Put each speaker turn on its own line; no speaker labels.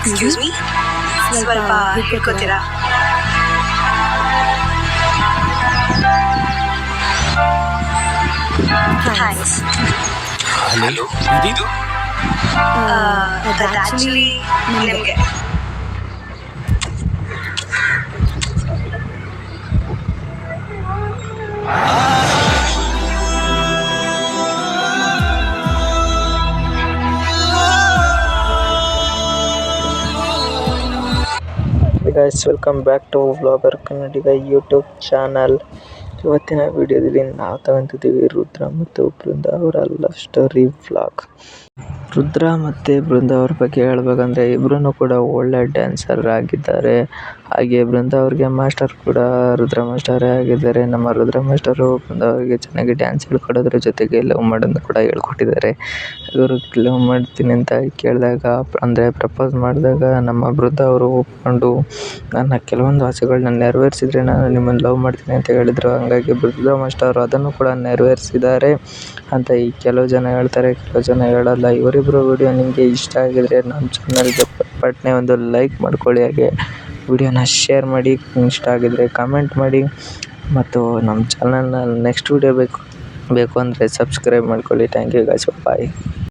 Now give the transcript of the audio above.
Excuse me ಸ್ವಲ್ಪ ಹೇಳ್ಕೊತೀರಾ thanks
hello ಇದು
ಅದು ಆಕ್ಚುಲಿ ನಿಮಗೆ
guys welcome back to vlogger Kannadiga YouTube channel ಇವತ್ತಿನ ವಿಡಿಯೋದಲ್ಲಿ ನಾವು ತಗೊಂತಿದ್ದೀವಿ ರುದ್ರ ಮತ್ತು ಬೃಂದ ಅವರ ಲವ್ ಸ್ಟೋರಿ ವ್ಲಾಗ್ ರುದ್ರ ಮತ್ತು ಬೃಂದ ಅವ್ರ ಬಗ್ಗೆ ಹೇಳ್ಬೇಕಂದ್ರೆ ಇಬ್ಬರೂ ಕೂಡ ಒಳ್ಳೆ ಡ್ಯಾನ್ಸರ್ ಆಗಿದ್ದಾರೆ. ಹಾಗೆ ಬೃಂದ ಅವ್ರಿಗೆ ಮಾಸ್ಟರ್ ಕೂಡ ರುದ್ರ ಮಾಸ್ಟರೇ ಆಗಿದ್ದಾರೆ. ನಮ್ಮ ರುದ್ರ ಮಾಸ್ಟರು ಬೃಂದ ಅವರಿಗೆ ಚೆನ್ನಾಗಿ ಡ್ಯಾನ್ಸ್ ಹೇಳ್ಕೊಡೋದ್ರ ಜೊತೆಗೆ ಲವ್ ಮಾಡೋದನ್ನು ಕೂಡ ಹೇಳ್ಕೊಟ್ಟಿದ್ದಾರೆ. ಇವರು ಲವ್ ಮಾಡ್ತೀನಿ ಅಂತ ಕೇಳಿದಾಗ, ಅಂದರೆ ಪ್ರಪೋಸ್ ಮಾಡಿದಾಗ ನಮ್ಮ ಬೃಂದ ಅವರು ಒಪ್ಪಿಕೊಂಡು ನನ್ನ ಕೆಲವೊಂದು ಆಸೆಗಳನ್ನ ನೆರವೇರಿಸಿದ್ರೆ ನಾನು ನಿಮ್ಮನ್ನು ಲವ್ ಮಾಡ್ತೀನಿ ಅಂತ ಹೇಳಿದರು. ಹಂಗಾಗಿ ಬೃಂದ ಮಾಸ್ಟರ್ ಅದನ್ನು ಕೂಡ ನೆರವೇರಿಸಿದ್ದಾರೆ ಅಂತ ಈ ಕೆಲವು ಜನ ಹೇಳ್ತಾರೆ. ಕೆಲವು ಜನ ಹೇಳಲ್ಲ. ಇವರಿಬ್ಬರು ವಿಡಿಯೋ ನಿಮಗೆ ಇಷ್ಟ ಆಗಿದ್ರೆ ನಮ್ಮ ಚಾನಲ್ಗೆ ಪಟ್ನೆ ಒಂದು ಲೈಕ್ ಮಾಡ್ಕೊಳ್ಳಿ ಹಾಗೆ. ವಿಡಿಯೋನ ಶೇರ್ ಮಾಡಿ, ಇಷ್ಟ ಆಗಿದ್ದರೆ ಕಮೆಂಟ್ ಮಾಡಿ, ಮತ್ತು ನಮ್ಮ ಚಾನಲ್ನ ನೆಕ್ಸ್ಟ್ ವಿಡಿಯೋ ಬೇಕು ಬೇಕು ಅಂದರೆ ಸಬ್ಸ್ಕ್ರೈಬ್ ಮಾಡ್ಕೊಳ್ಳಿ. Thank you guys bye